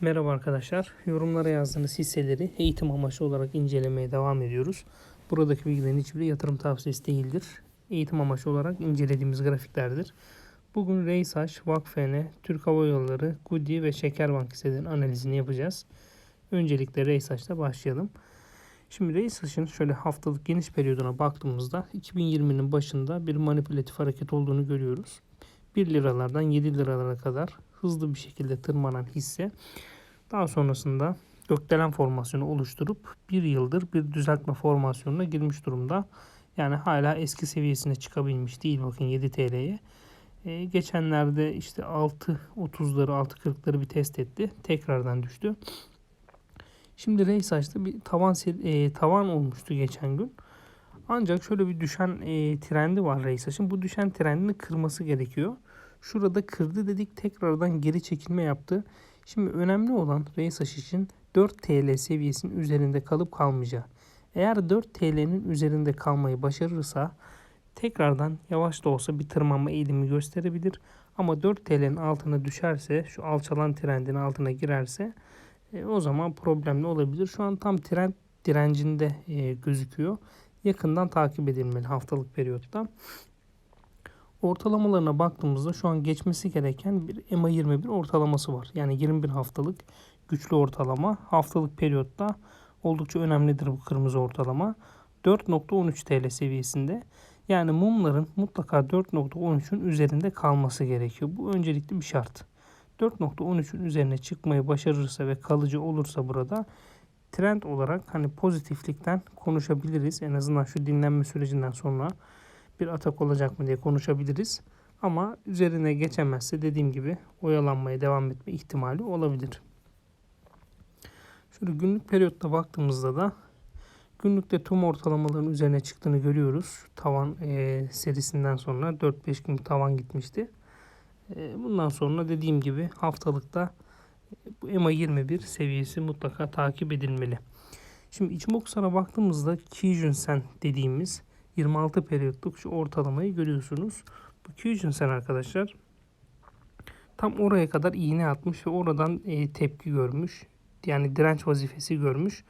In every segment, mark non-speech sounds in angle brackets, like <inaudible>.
Merhaba arkadaşlar. Yorumlara yazdığınız hisseleri eğitim amaçlı olarak incelemeye devam ediyoruz. Buradaki bilgilerin hiçbiri yatırım tavsiyesi değildir. Eğitim amaçlı olarak incelediğimiz grafiklerdir. Bugün Reysaş, Vakfene, Türk Hava Yolları, Goodye ve Şekerbank hisselerinin analizini yapacağız. Öncelikle Reysaş'ta başlayalım. Şimdi Reysaş'ın şöyle haftalık geniş periyoduna baktığımızda 2020'nin başında bir manipülatif hareket olduğunu görüyoruz. 1 liralardan 7 liralara kadar hızlı bir şekilde tırmanan hisse daha sonrasında gökdelen formasyonu oluşturup bir yıldır bir düzeltme formasyonuna girmiş durumda. Yani hala eski seviyesine çıkabilmiş değil bakın 7 TL'ye. Ee, geçenlerde işte 6.30'ları 6.40'ları bir test etti. Tekrardan düştü. Şimdi Reysaç'ta bir tavan e, tavan olmuştu geçen gün. Ancak şöyle bir düşen e, trendi var Reysaç'ın. Bu düşen trendini kırması gerekiyor. Şurada kırdı dedik tekrardan geri çekilme yaptı. Şimdi önemli olan Reysaş için 4 TL seviyesinin üzerinde kalıp kalmayacağı. Eğer 4 TL'nin üzerinde kalmayı başarırsa tekrardan yavaş da olsa bir tırmanma eğilimi gösterebilir. Ama 4 TL'nin altına düşerse şu alçalan trendin altına girerse e, o zaman problemli olabilir. Şu an tam trend direncinde e, gözüküyor. Yakından takip edilmeli haftalık periyotta. Ortalamalarına baktığımızda şu an geçmesi gereken bir EMA 21 ortalaması var. Yani 21 haftalık güçlü ortalama. Haftalık periyotta oldukça önemlidir bu kırmızı ortalama. 4.13 TL seviyesinde. Yani mumların mutlaka 4.13'ün üzerinde kalması gerekiyor. Bu öncelikli bir şart. 4.13'ün üzerine çıkmayı başarırsa ve kalıcı olursa burada trend olarak hani pozitiflikten konuşabiliriz. En azından şu dinlenme sürecinden sonra bir atak olacak mı diye konuşabiliriz. Ama üzerine geçemezse dediğim gibi oyalanmaya devam etme ihtimali olabilir. Şöyle günlük periyotta baktığımızda da günlükte tüm ortalamaların üzerine çıktığını görüyoruz. Tavan e, serisinden sonra 4-5 gün tavan gitmişti. E, bundan sonra dediğim gibi haftalıkta bu EMA 21 seviyesi mutlaka takip edilmeli. Şimdi Ichimokusar'a baktığımızda Kijun-sen dediğimiz 26 periyotluk şu ortalamayı görüyorsunuz. Bu Kijun-sen arkadaşlar tam oraya kadar iğne atmış ve oradan e, tepki görmüş. Yani direnç vazifesi görmüş.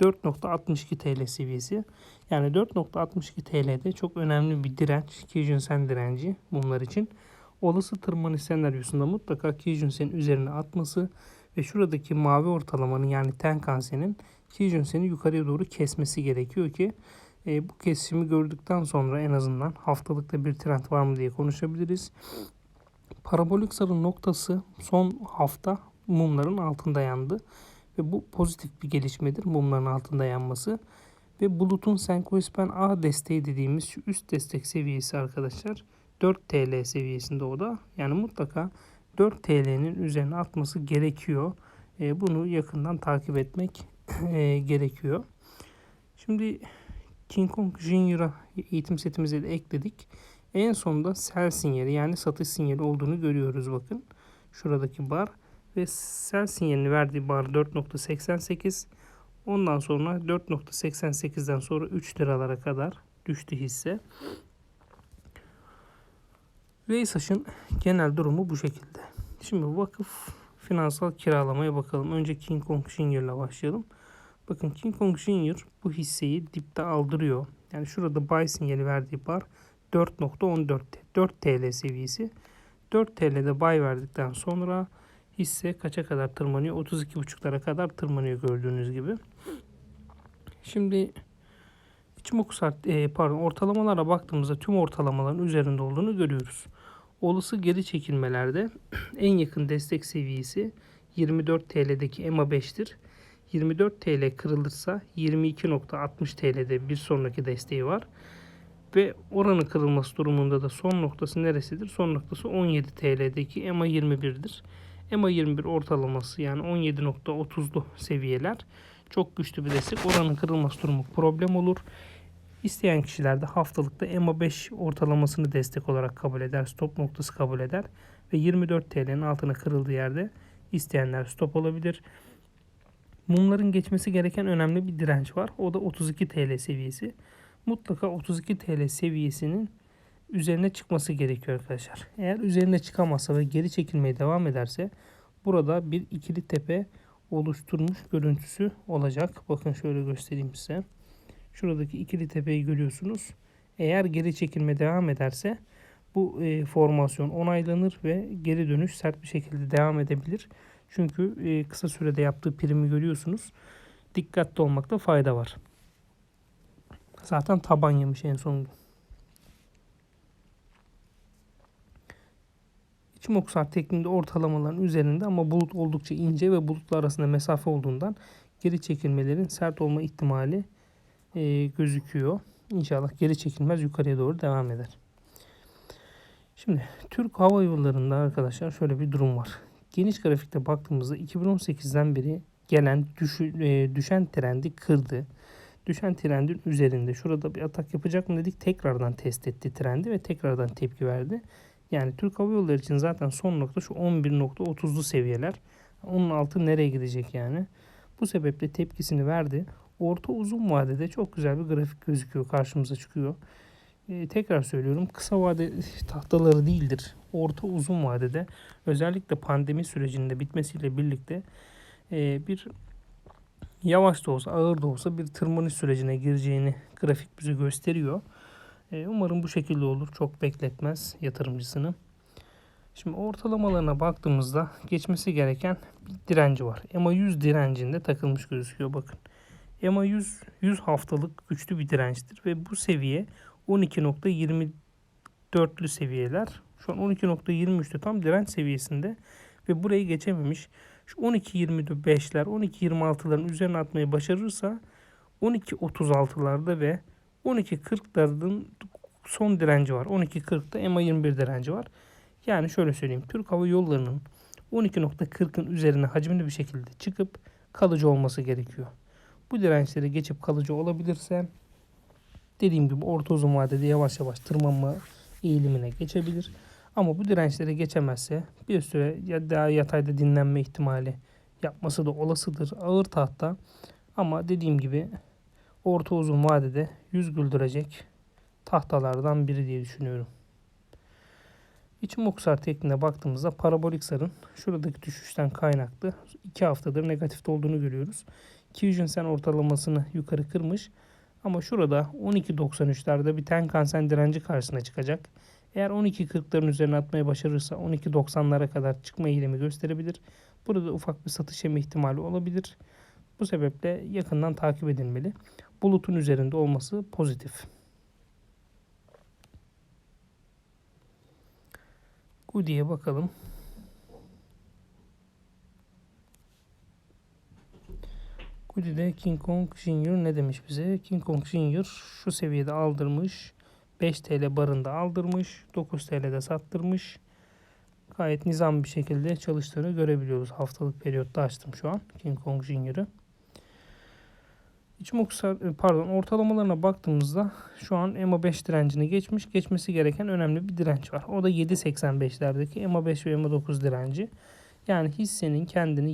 4.62 TL seviyesi. Yani 4.62 TL'de çok önemli bir direnç. Kijun-sen direnci bunlar için. Olası tırmanış senaryosunda mutlaka Kijun-sen'in üzerine atması ve şuradaki mavi ortalamanın yani Tenkan-sen'in Kijun-sen'i yukarıya doğru kesmesi gerekiyor ki e, bu kesimi gördükten sonra en azından haftalıkta bir trend var mı diye konuşabiliriz. Parabolik sarı noktası son hafta mumların altında yandı. Ve bu pozitif bir gelişmedir mumların altında yanması. Ve bulutun Senkoispen A desteği dediğimiz şu üst destek seviyesi arkadaşlar 4 TL seviyesinde o da. Yani mutlaka 4 TL'nin üzerine atması gerekiyor. E, bunu yakından takip etmek <clears throat> e, gerekiyor. Şimdi King Kong Junior'a eğitim setimize de ekledik. En sonunda sell sinyali yani satış sinyali olduğunu görüyoruz bakın. Şuradaki bar ve sell sinyalini verdiği bar 4.88. Ondan sonra 4.88'den sonra 3 liralara kadar düştü hisse. Reysaş'ın genel durumu bu şekilde. Şimdi vakıf finansal kiralamaya bakalım. Önce King Kong Junior'la başlayalım. Bakın King Kong Junior bu hisseyi dipte aldırıyor. Yani şurada buy sinyali verdiği bar 4.14 4 TL seviyesi. 4 TL'de buy verdikten sonra hisse kaça kadar tırmanıyor? 32.5'lara kadar tırmanıyor gördüğünüz gibi. Şimdi Ichimoku e, pardon ortalamalara baktığımızda tüm ortalamaların üzerinde olduğunu görüyoruz. Olası geri çekilmelerde <clears throat> en yakın destek seviyesi 24 TL'deki EMA 5'tir. 24 TL kırılırsa 22.60 TL'de bir sonraki desteği var. Ve oranın kırılması durumunda da son noktası neresidir? Son noktası 17 TL'deki EMA 21'dir. EMA 21 ortalaması yani 17.30'lu seviyeler çok güçlü bir destek. Oranın kırılması durumu problem olur. İsteyen kişiler de haftalıkta EMA 5 ortalamasını destek olarak kabul eder. Stop noktası kabul eder. Ve 24 TL'nin altına kırıldığı yerde isteyenler stop olabilir. Mumların geçmesi gereken önemli bir direnç var. O da 32 TL seviyesi. Mutlaka 32 TL seviyesinin üzerine çıkması gerekiyor arkadaşlar. Eğer üzerine çıkamazsa ve geri çekilmeye devam ederse burada bir ikili tepe oluşturmuş görüntüsü olacak. Bakın şöyle göstereyim size. Şuradaki ikili tepeyi görüyorsunuz. Eğer geri çekilme devam ederse bu e, formasyon onaylanır ve geri dönüş sert bir şekilde devam edebilir. Çünkü e, kısa sürede yaptığı primi görüyorsunuz. Dikkatli olmakta fayda var. Zaten taban yemiş en son. İçim oksar tekniğinde ortalamaların üzerinde ama bulut oldukça ince ve bulutlar arasında mesafe olduğundan geri çekilmelerin sert olma ihtimali e, gözüküyor. İnşallah geri çekilmez yukarıya doğru devam eder. Şimdi Türk Hava Yolları'nda arkadaşlar şöyle bir durum var. Geniş grafikte baktığımızda 2018'den beri gelen düşü, e, düşen trendi kırdı. Düşen trendin üzerinde şurada bir atak yapacak mı dedik. Tekrardan test etti trendi ve tekrardan tepki verdi. Yani Türk Hava Yolları için zaten son nokta şu 11.30'lu seviyeler. Onun altı nereye gidecek yani? Bu sebeple tepkisini verdi. Orta uzun vadede çok güzel bir grafik gözüküyor. Karşımıza çıkıyor. Ee, tekrar söylüyorum kısa vade tahtaları değildir. Orta uzun vadede özellikle pandemi sürecinde bitmesiyle birlikte e, bir yavaş da olsa ağır da olsa bir tırmanış sürecine gireceğini grafik bize gösteriyor. E, umarım bu şekilde olur. Çok bekletmez yatırımcısını. Şimdi ortalamalarına baktığımızda geçmesi gereken bir direnci var. EMA 100 direncinde takılmış gözüküyor bakın. EMA 100 100 haftalık güçlü bir dirençtir ve bu seviye 12.24'lü seviyeler. Şu an 12.23'te tam direnç seviyesinde ve burayı geçememiş. Şu 12.25'ler 12.26'ların üzerine atmayı başarırsa 12.36'larda ve 12.40'ların son direnci var. 12.40'da EMA 21 direnci var. Yani şöyle söyleyeyim. Türk Hava Yolları'nın 12.40'ın üzerine hacimli bir şekilde çıkıp kalıcı olması gerekiyor. Bu dirençleri geçip kalıcı olabilirse dediğim gibi orta uzun vadede yavaş yavaş tırmanma eğilimine geçebilir. Ama bu dirençleri geçemezse bir süre ya daha yatayda dinlenme ihtimali yapması da olasıdır. Ağır tahta ama dediğim gibi orta uzun vadede yüz güldürecek tahtalardan biri diye düşünüyorum. İçim oksar tekniğine baktığımızda parabolik sarın şuradaki düşüşten kaynaklı 2 haftadır negatifte olduğunu görüyoruz. Kijun ortalamasını yukarı kırmış. Ama şurada 12.93'lerde bir ten kansen direnci karşısına çıkacak. Eğer 12.40'ların üzerine atmayı başarırsa 12.90'lara kadar çıkma eğilimi gösterebilir. Burada ufak bir satış yeme ihtimali olabilir. Bu sebeple yakından takip edilmeli. Bulutun üzerinde olması pozitif. Goody'ye bakalım. Goody'de King Kong Junior ne demiş bize? King Kong Junior şu seviyede aldırmış. 5 TL barında aldırmış. 9 TL'de sattırmış. Gayet nizam bir şekilde çalıştığını görebiliyoruz. Haftalık periyotta açtım şu an King Kong Junior'ı. İçimoksar, pardon ortalamalarına baktığımızda şu an EMA 5 direncini geçmiş. Geçmesi gereken önemli bir direnç var. O da 7.85'lerdeki EMA 5 ve EMA 9 direnci. Yani hissenin kendini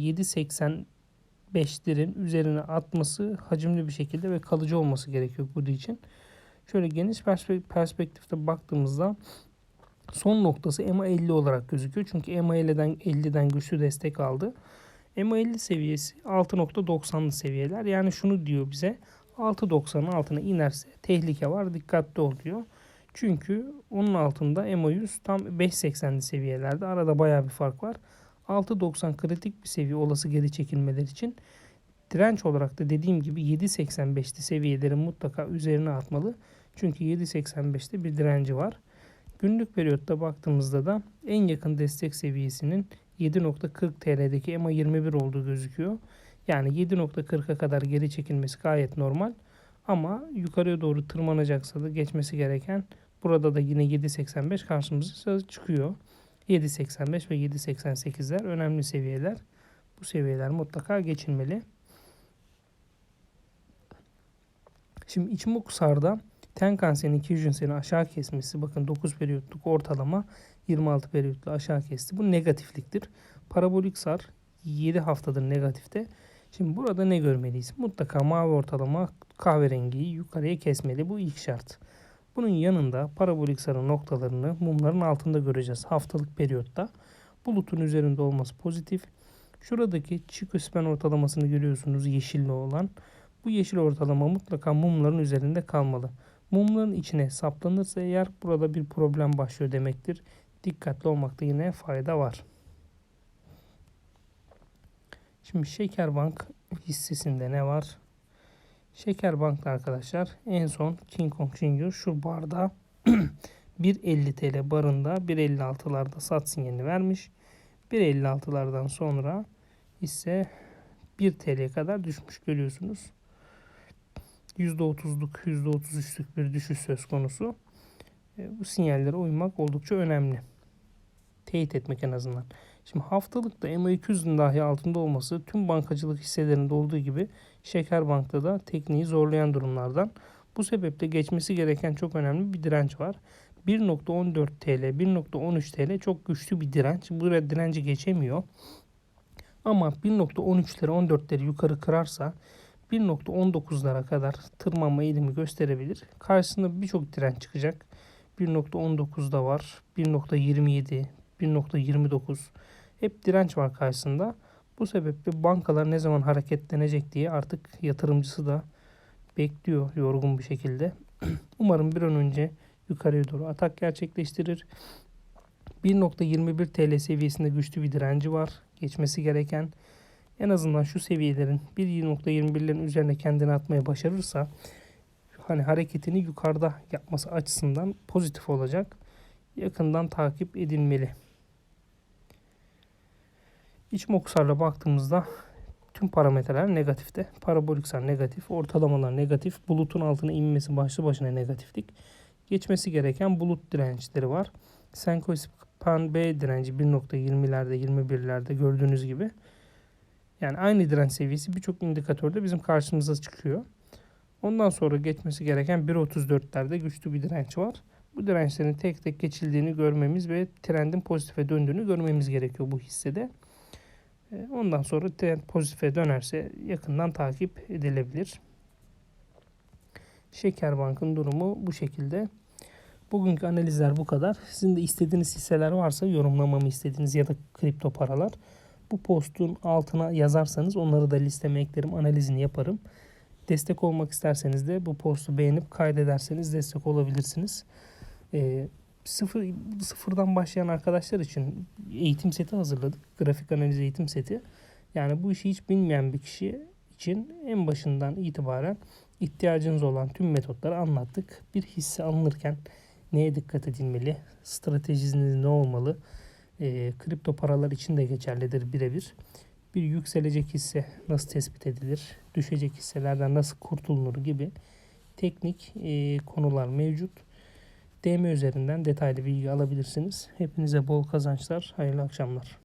7.85'lerin üzerine atması hacimli bir şekilde ve kalıcı olması gerekiyor bu için. Şöyle geniş perspektifte baktığımızda son noktası EMA 50 olarak gözüküyor. Çünkü EMA 50'den 50'den güçlü destek aldı. EMA 50 seviyesi 6.90'lı seviyeler. Yani şunu diyor bize 6.90'ın altına inerse tehlike var dikkatli ol diyor. Çünkü onun altında EMA 100 tam 5.80'li seviyelerde. Arada baya bir fark var. 6.90 kritik bir seviye olası geri çekilmeler için. Direnç olarak da dediğim gibi 7.85'li seviyelerin mutlaka üzerine atmalı. Çünkü 7.85'te bir direnci var. Günlük periyotta baktığımızda da en yakın destek seviyesinin 7.40 TL'deki EMA 21 olduğu gözüküyor. Yani 7.40'a kadar geri çekilmesi gayet normal. Ama yukarıya doğru tırmanacaksa da geçmesi gereken burada da yine 7.85 karşımıza çıkıyor. 7.85 ve 7.88'ler önemli seviyeler. Bu seviyeler mutlaka geçilmeli. Şimdi Ichimokusar'da Tenkan-sen'in Kijun-sen'i aşağı kesmesi bakın 9 periyotluk ortalama 26 periyotlu aşağı kesti. Bu negatifliktir. Parabolik sar 7 haftadır negatifte. Şimdi burada ne görmeliyiz? Mutlaka mavi ortalama kahverengiyi yukarıya kesmeli. Bu ilk şart. Bunun yanında parabolik sarı noktalarını mumların altında göreceğiz haftalık periyotta. Bulutun üzerinde olması pozitif. Şuradaki Chico-Span ortalamasını görüyorsunuz yeşilli olan. Bu yeşil ortalama mutlaka mumların üzerinde kalmalı. Mumların içine saplanırsa eğer burada bir problem başlıyor demektir. Dikkatli olmakta yine fayda var. Şimdi Şekerbank hissesinde ne var? Şekerbank'ta arkadaşlar en son King Kong Junior şu barda <clears throat> 1.50 TL barında 1.56'larda sat sinyalini vermiş. 1.56'lardan sonra ise 1 TL'ye kadar düşmüş görüyorsunuz. %30'luk %33'lük bir düşüş söz konusu. E, bu sinyallere uymak oldukça önemli. Teyit etmek en azından. Şimdi haftalıkta MA200'ün dahi altında olması tüm bankacılık hisselerinde olduğu gibi Şekerbank'ta da tekniği zorlayan durumlardan. Bu sebeple geçmesi gereken çok önemli bir direnç var. 1.14 TL, 1.13 TL çok güçlü bir direnç. Bu direnci geçemiyor. Ama 1.13'leri 14'leri yukarı kırarsa 1.19'lara kadar tırmanma eğilimi gösterebilir. Karşısında birçok direnç çıkacak. 1.19'da var. 1.27, 1.29 hep direnç var karşısında. Bu sebeple bankalar ne zaman hareketlenecek diye artık yatırımcısı da bekliyor yorgun bir şekilde. <clears throat> Umarım bir an önce yukarıya doğru atak gerçekleştirir. 1.21 TL seviyesinde güçlü bir direnci var. Geçmesi gereken en azından şu seviyelerin 1.21'lerin üzerine kendini atmaya başarırsa hani hareketini yukarıda yapması açısından pozitif olacak. Yakından takip edilmeli. İç mokusarla baktığımızda tüm parametreler negatifte. Parabolik negatif, ortalamalar negatif, bulutun altına inmesi başlı başına negatiflik. Geçmesi gereken bulut dirençleri var. Senko Span B direnci 1.20'lerde 21'lerde gördüğünüz gibi. Yani aynı direnç seviyesi birçok indikatörde bizim karşımıza çıkıyor. Ondan sonra geçmesi gereken 1.34'lerde güçlü bir direnç var. Bu dirençlerin tek tek geçildiğini görmemiz ve trendin pozitife döndüğünü görmemiz gerekiyor bu hissede. E, ondan sonra trend pozitife dönerse yakından takip edilebilir. Şekerbank'ın durumu bu şekilde. Bugünkü analizler bu kadar. Sizin de istediğiniz hisseler varsa yorumlamamı istediğiniz ya da kripto paralar bu postun altına yazarsanız onları da listeme eklerim, analizini yaparım. Destek olmak isterseniz de bu postu beğenip kaydederseniz destek olabilirsiniz. Ee, sıfır, sıfırdan başlayan arkadaşlar için eğitim seti hazırladık. Grafik analiz eğitim seti. Yani bu işi hiç bilmeyen bir kişi için en başından itibaren ihtiyacınız olan tüm metotları anlattık. Bir hisse alınırken neye dikkat edilmeli, stratejiniz ne olmalı, e, kripto paralar için de geçerlidir birebir. Bir yükselecek hisse nasıl tespit edilir, düşecek hisselerden nasıl kurtulunur gibi teknik e, konular mevcut. DM üzerinden detaylı bilgi alabilirsiniz. Hepinize bol kazançlar, hayırlı akşamlar.